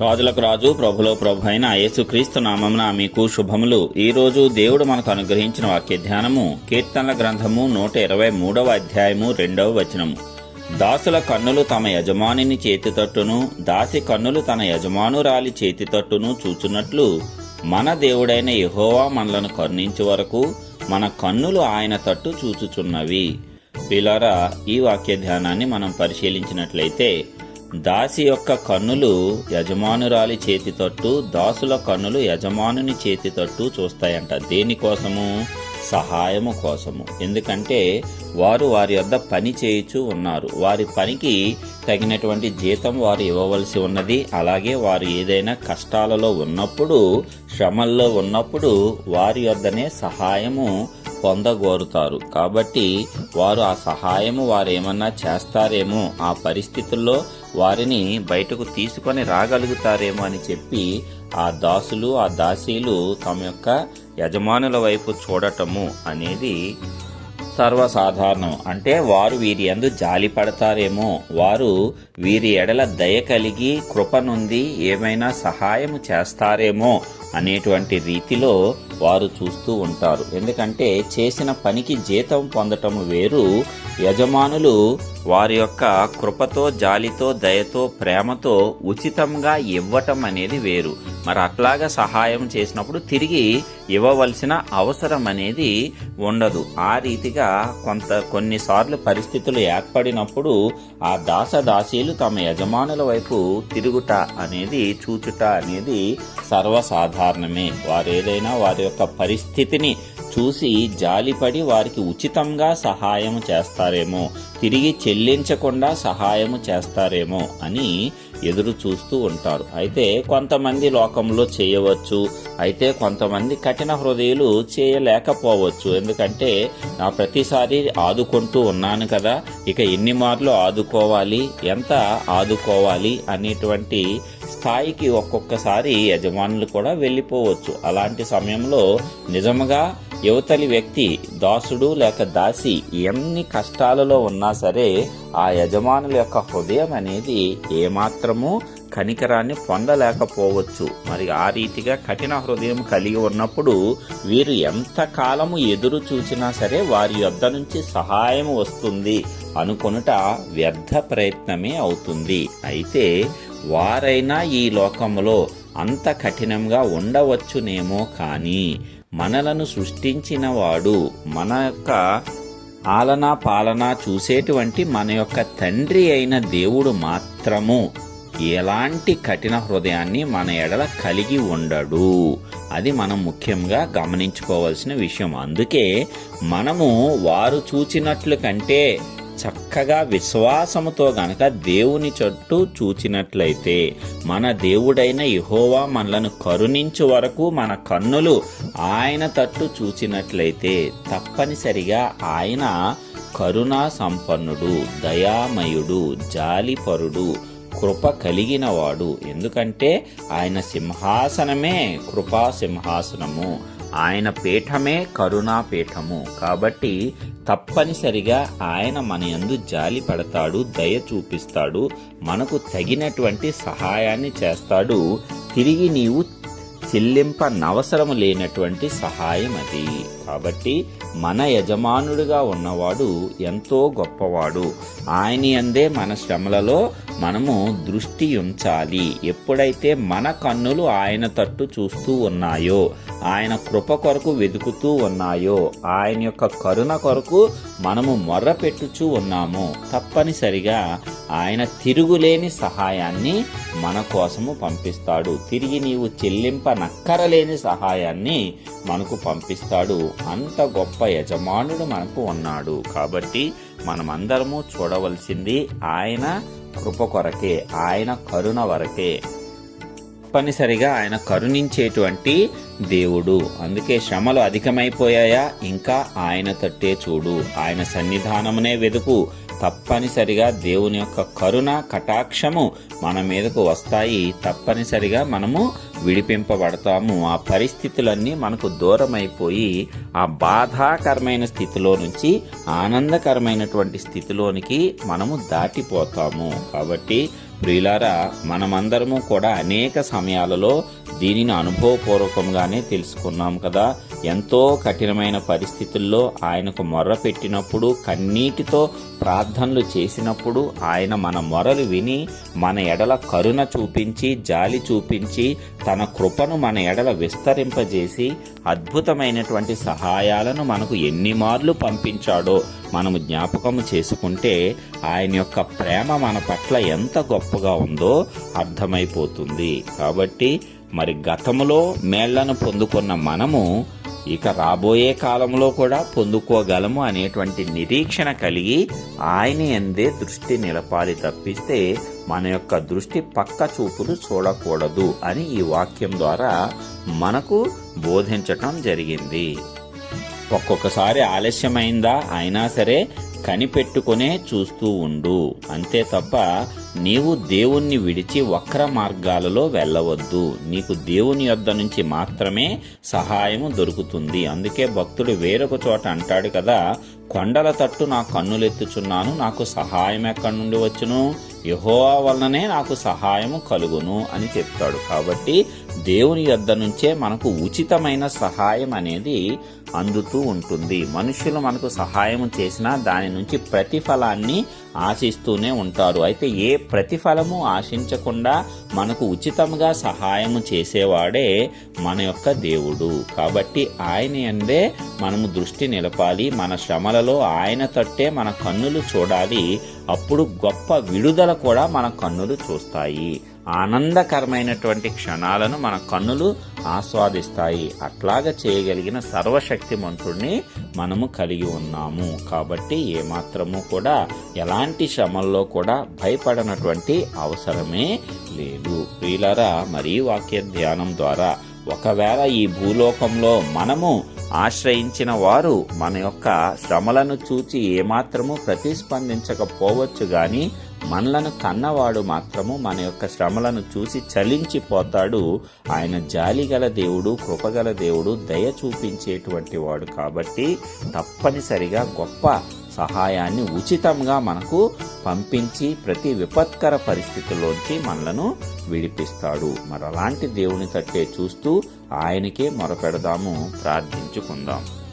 రాజులకు రాజు ప్రభులో ప్రభు అయిన యేసుక్రీస్తు నామమున మీకు శుభములు. ఈ రోజు దేవుడు మనకు అనుగ్రహించిన వాక్య ధ్యానము కీర్తనల గ్రంథము నూట ఇరవై మూడవ అధ్యాయము రెండవ వచనము. దాసుల కన్నులు తమ యజమానిని చేతితట్టును దాసి కన్నులు తన యజమానురాలి చేతితట్టును చూచున్నట్లు మన దేవుడైన యహోవా మనలను కరుణించే వరకు మన కన్నులు ఆయన తట్టు చూచుచున్నవి. పిల్లరా ఈ వాక్య ధ్యానాన్ని మనం పరిశీలించినట్లయితే దాసి యొక్క కన్నులు యజమానురాలి చేతి తట్టు దాసుల కన్నులు యజమానుని చేతి తట్టు చూస్తాయంట. దేనికోసము సహాయము కోసము. ఎందుకంటే వారు వారి వద్ద పని చేయుచు ఉన్నారు. వారి పనికి తగినటువంటి జీతం వారు ఇవ్వవలసి ఉన్నది. అలాగే వారు ఏదైనా కష్టాలలో ఉన్నప్పుడు శ్రమల్లో ఉన్నప్పుడు వారి వద్దనే సహాయము పొందగోరుతారు. కాబట్టి వారు ఆ సహాయము వారేమన్నా చేస్తారేమో ఆ పరిస్థితుల్లో వారిని బయటకు తీసుకొని రాగలుగుతారేమో అని చెప్పి ఆ దాసులు ఆ దాసీలు తమ యొక్క యజమానుల వైపు చూడటము అనేది సర్వసాధారణం. అంటే వారు వీరి ఎందు జాలి పడతారేమో వారు వీరి ఎడల దయ కలిగి కృప నుండి ఏమైనా సహాయం చేస్తారేమో అనేటువంటి రీతిలో వారు చూస్తూ ఉంటారు. ఎందుకంటే చేసిన పనికి జీతం పొందటం వేరు. యజమానులు వారి యొక్క కృపతో జాలితో దయతో ప్రేమతో ఉచితంగా ఇవ్వటం అనేది వేరు. మరి అట్లాగా సహాయం చేసినప్పుడు తిరిగి ఇవ్వవలసిన అవసరం అనేది ఉండదు. ఆ రీతిగా కొంత కొన్నిసార్లు పరిస్థితులు ఏర్పడినప్పుడు ఆ దాసదాసీలు తమ యజమానుల వైపు తిరుగుట అనేది చూచుట అనేది సర్వసాధారణమే. వారు ఏదైనా వారి యొక్క పరిస్థితిని చూసి జాలిపడి వారికి ఉచితంగా సహాయం చేస్తారేమో తిరిగి చెల్లించకుండా సహాయం చేస్తారేమో అని ఎదురు చూస్తూ ఉంటారు. అయితే కొంతమంది లోకంలో చేయవచ్చు అయితే కొంతమంది కఠిన హృదయులు చేయలేకపోవచ్చు. ఎందుకంటే నా ప్రతిసారి ఆదుకుంటూ ఉన్నాను కదా ఇక ఎన్ని మార్లు ఆదుకోవాలి ఎంత ఆదుకోవాలి అనేటువంటి స్థాయికి ఒక్కొక్కసారి యజమానులు కూడా వెళ్ళిపోవచ్చు. అలాంటి సమయంలో నిజముగా యువతలి వ్యక్తి దాసుడు లేక దాసి ఎన్ని కష్టాలలో ఉన్నా సరే ఆ యజమానుల యొక్క హృదయం అనేది ఏమాత్రము కనికరాన్ని పొందలేకపోవచ్చు. మరి ఆ రీతిగా కఠిన హృదయం కలిగి ఉన్నప్పుడు వీరు ఎంత కాలము ఎదురు చూసినా సరే వారి యొద్ద నుంచి సహాయం వస్తుంది అనుకొనుట వ్యర్థ ప్రయత్నమే అవుతుంది. అయితే వారైనా ఈ లోకంలో అంత కఠినంగా ఉండవచ్చునేమో కానీ మనలను సృష్టించినవాడు మన యొక్క ఆలనా పాలన చూసేటువంటి మన యొక్క తండ్రి అయిన దేవుడు మాత్రము ఎలాంటి కఠిన హృదయాన్ని మన ఎడల కలిగి ఉండడు. అది మనం ముఖ్యంగా గమనించుకోవాల్సిన విషయం. అందుకే మనము వారు చూచినట్లు కంటే చక్కగా విశ్వాసముతో గనక దేవుని చుట్టూ చూచినట్లయితే మన దేవుడైన యహోవా మనలను కరుణించు వరకు మన కన్నులు ఆయన తట్టు చూచినట్లయితే తప్పనిసరిగా ఆయన కరుణా సంపన్నుడు దయామయుడు జాలిపరుడు కృప కలిగినవాడు ఎందుకంటే ఆయన సింహాసనమే కృపా సింహాసనము. ఆయన పీఠమే కరుణా పీఠము. కాబట్టి తప్పనిసరిగా ఆయన మన యందు జాలి పడతాడు దయ చూపిస్తాడు మనకు తగినటువంటి సహాయాన్ని చేస్తాడు. తిరిగి నీవు చెల్లింపనవసరము లేనటువంటి సహాయం అది. కాబట్టి మన యజమానుడిగా ఉన్నవాడు ఎంతో గొప్పవాడు. ఆయన అందే మన శ్రమలలో మనము దృష్టి ఉంచాలి. ఎప్పుడైతే మన కన్నులు ఆయన తట్టు చూస్తూ ఉన్నాయో ఆయన కృప కొరకు వెతుకుతూ ఉన్నాయో ఆయన యొక్క కరుణ కొరకు మనము మొర్ర పెట్టుచూ ఉన్నాము. తప్పనిసరిగా ఆయన తిరుగులేని సహాయాన్ని మన కోసము పంపిస్తాడు. తిరిగి నీవు చెల్లింపనక్కరలేని సహాయాన్ని మనకు పంపిస్తాడు. అంత గొప్ప యజమానుడు మనకు ఉన్నాడు. కాబట్టి మనమందరము చూడవలసింది ఆయన కృప కొరకే ఆయన కరుణ వరకే. తప్పనిసరిగా ఆయన కరుణించేటువంటి దేవుడు. అందుకే శ్రమలు అధికమైపోయాయా? ఇంకా ఆయన తట్టే చూడు. ఆయన సన్నిధానమునే వెతుకు తప్పనిసరిగా దేవుని యొక్క కరుణ కటాక్షము మన మీదకు వస్తాయి. తప్పనిసరిగా మనము విడిపింపబడతాము. ఆ పరిస్థితులన్నీ మనకు దూరమైపోయి ఆ బాధాకరమైన స్థితిలో నుంచి ఆనందకరమైనటువంటి స్థితిలోనికి మనము దాటిపోతాము. కాబట్టి ప్రియులారా మనమందరము కూడా అనేక సమయాలలో దీనిని అనుభవపూర్వకంగానే తెలుసుకున్నాం కదా. ఎంతో కఠినమైన పరిస్థితుల్లో ఆయనకు మొర్ర పెట్టినప్పుడు కన్నీటితో ప్రార్థనలు చేసినప్పుడు ఆయన మన మొరలు విని మన ఎడల కరుణ చూపించి జాలి చూపించి తన కృపను మన ఎడల విస్తరింపజేసి అద్భుతమైనటువంటి సహాయాలను మనకు ఎన్ని మార్లు పంపించాడో మనము జ్ఞాపకము చేసుకుంటే ఆయన యొక్క ప్రేమ మన పట్ల ఎంత గొప్పగా ఉందో అర్థమైపోతుంది. కాబట్టి మరి గతంలో మేళ్ళను పొందుకున్న మనము ఇక రాబోయే కాలంలో కూడా పొందుకోగలము అనేటువంటి నిరీక్షణ కలిగి ఆయన ఎందే దృష్టి నిలపాలి తప్పిస్తే మన యొక్క దృష్టి పక్క చూపులు చూడకూడదు అని ఈ వాక్యం ద్వారా మనకు బోధించటం జరిగింది. ఒక్కొక్కసారి ఆలస్యమైందా అయినా సరే కనిపెట్టుకునే చూస్తూ ఉండు. అంతే తప్ప నీవు దేవుణ్ణి విడిచి వక్ర మార్గాలలో వెళ్ళవద్దు. నీకు దేవుని యొద్ద నుంచి మాత్రమే సహాయము దొరుకుతుంది. అందుకే భక్తుడు వేరొక చోట అంటాడు కదా కొండల తట్టు నా కన్నులెత్తుచున్నాను నాకు సహాయం ఎక్కడి నుండి వచ్చును? యహోవా వలననే నాకు సహాయము కలుగును అని చెప్తాడు. కాబట్టి దేవుని యొద్ద నుంచే మనకు ఉచితమైన సహాయం అనేది అందుతూ ఉంటుంది. మనుషులు మనకు సహాయం చేసినా దాని నుంచి ప్రతిఫలాన్ని ఆశిస్తూనే ఉంటారు. అయితే ఏ ప్రతిఫలము ఆశించకుండా మనకు ఉచితంగా సహాయము చేసేవాడే మన యొక్క దేవుడు. కాబట్టి ఆయన అందే మనము దృష్టి నిలపాలి. మన శ్రమలలో ఆయన తట్టే మన కన్నులు చూడాలి. అప్పుడు గొప్ప విడుదల కూడా మన కన్నులు చూస్తాయి. ఆనందకరమైనటువంటి క్షణాలను మన కన్నులు ఆస్వాదిస్తాయి. అట్లాగ చేయగలిగిన సర్వశక్తిమంతుడిని మనము కలిగి ఉన్నాము. కాబట్టి ఏమాత్రము కూడా ఎలాంటి శ్రమల్లో కూడా భయపడనటువంటి అవసరమే లేదు. ప్రియులరా మరీ వాక్య ధ్యానం ద్వారా ఒకవేళ ఈ భూలోకంలో మనము ఆశ్రయించిన వారు మన యొక్క శ్రమలను చూచి ఏమాత్రము ప్రతిస్పందించకపోవచ్చు గాని మనలను కన్నవాడు మాత్రము మన యొక్క శ్రమలను చూసి చలించిపోతాడు. ఆయన జాలిగల దేవుడు కృపగల దేవుడు దయ చూపించేటువంటి వాడు కాబట్టి తప్పనిసరిగా గొప్ప సహాయాన్ని ఉచితంగా మనకు పంపించి ప్రతి విపత్కర పరిస్థితుల్లోంచి మనలను విడిపిస్తాడు. మరి అలాంటి దేవుని తట్టే చూస్తూ ఆయనకే మొరపెడదాము ప్రార్థించుకుందాం.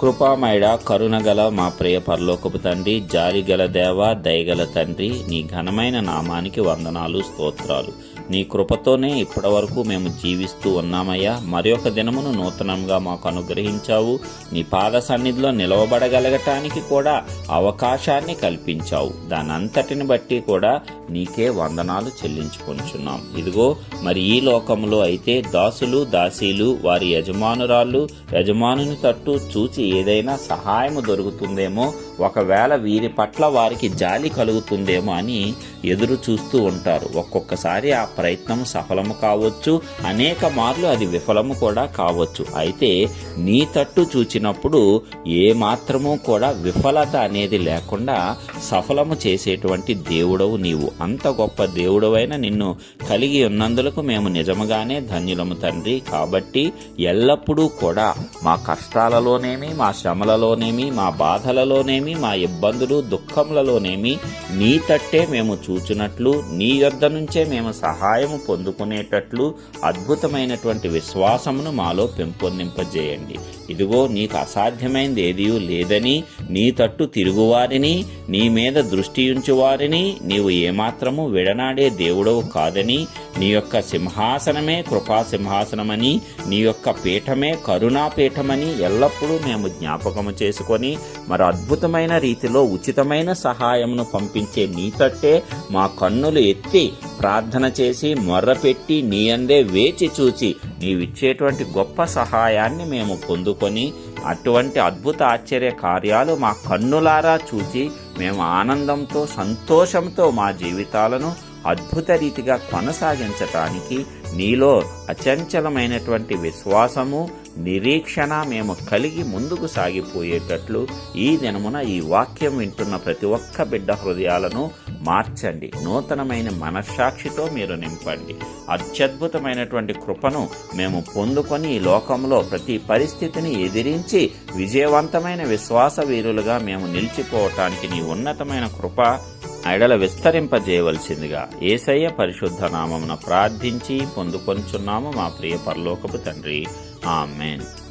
కృపామయడ కరుణగల మా ప్రియ పరలోకపు తండ్రి జాలిగల దేవ దయగల తండ్రి నీ ఘనమైన నామానికి వందనాలు స్తోత్రాలు. నీ కృపతోనే ఇప్పటి వరకు మేము జీవిస్తూ ఉన్నామయ్యా. మరి ఒక దినమును నూతనంగా మాకు అనుగ్రహించావు. నీ పాద సన్నిధిలో నిలవబడగలగటానికి కూడా అవకాశాన్ని కల్పించావు. దానంతటిని బట్టి కూడా నీకే వందనాలు చెల్లించుకుంటున్నాం ఇదిగో మరి ఈ లోకంలో అయితే దాసులు దాసీలు వారి యజమానురాళ్ళు యజమానుని తట్టు చూచి ఏదైనా సహాయము దొరుకుతుందేమో ఒకవేళ వీరి పట్ల వారికి జాలి కలుగుతుందేమో అని ఎదురు చూస్తూ ఉంటారు. ఒక్కొక్కసారి ఆ ప్రయత్నం సఫలము కావచ్చు అనేక మార్లు అది విఫలము కూడా కావచ్చు. అయితే నీ తట్టు చూచినప్పుడు ఏ మాత్రము కూడా విఫలత అనేది లేకుండా సఫలము చేసేటువంటి దేవుడవు నీవు. అంత గొప్ప దేవుడవైన నిన్ను కలిగి ఉన్నందులకు మేము నిజముగానే ధన్యులము తండ్రి. కాబట్టి ఎల్లప్పుడూ కూడా మా కష్టాలలోనేమి మా శ్రమలలోనేమి మా బాధలలోనేమి మా ఇబ్బందులు దుఃఖములలోనేమి నీ తట్టే మేము చూచినట్లు నీ యొద్ద నుంచే మేము సహాయము పొందుకునేటట్లు అద్భుతమైనటువంటి విశ్వాసమును మాలో పెంపొందింపజేయండి. ఇదిగో నీకు అసాధ్యమైంది ఏదీ లేదని నీ తట్టు తిరుగువారిని నీ మీద దృష్టి ఉంచువారిని నీవు ఏమాత్రము విడనాడే దేవుడవు కాదని నీ యొక్క సింహాసనమే కృపా సింహాసనమని నీ యొక్క పీఠమే కరుణా పీఠమని ఎల్లప్పుడూ మేము జ్ఞాపకము చేసుకొని మరి అద్భుతమైన రీతిలో ఉచితమైన సహాయమును పంపించే నీ తట్టే మా కన్నులు ఎత్తి ప్రార్థన చేసి మొర్రపెట్టి నీ అందే వేచి చూచి నీవిచ్చేటువంటి గొప్ప సహాయాన్ని మేము పొందుకొని అటువంటి అద్భుత ఆశ్చర్య కార్యాలు మా కన్నులారా చూచి మేము ఆనందంతో సంతోషంతో మా జీవితాలను అద్భుత రీతిగా కొనసాగించటానికి నీలో అచంచలమైనటువంటి విశ్వాసము నిరీక్షణ మేము కలిగి ముందుకు సాగిపోయేటట్లు ఈ దినమున ఈ వాక్యం వింటున్న ప్రతి ఒక్క బిడ్డ హృదయాలను మార్చండి. నూతనమైన మనస్సాక్షితో మీరు నింపండి. అత్యద్భుతమైనటువంటి కృపను మేము పొందుకొని ఈ లోకంలో ప్రతి పరిస్థితిని ఎదిరించి విజయవంతమైన విశ్వాస వీరులుగా మేము నిలిచిపోవటానికి నీ ఉన్నతమైన కృప ఐడల విస్తరింపజేయవలసిందిగా ఏసయ్య పరిశుద్ధ నామమున ప్రార్థించి పొందుకొనుచున్నాము మా ప్రియ పరలోకపు తండ్రి. ఆమెన్.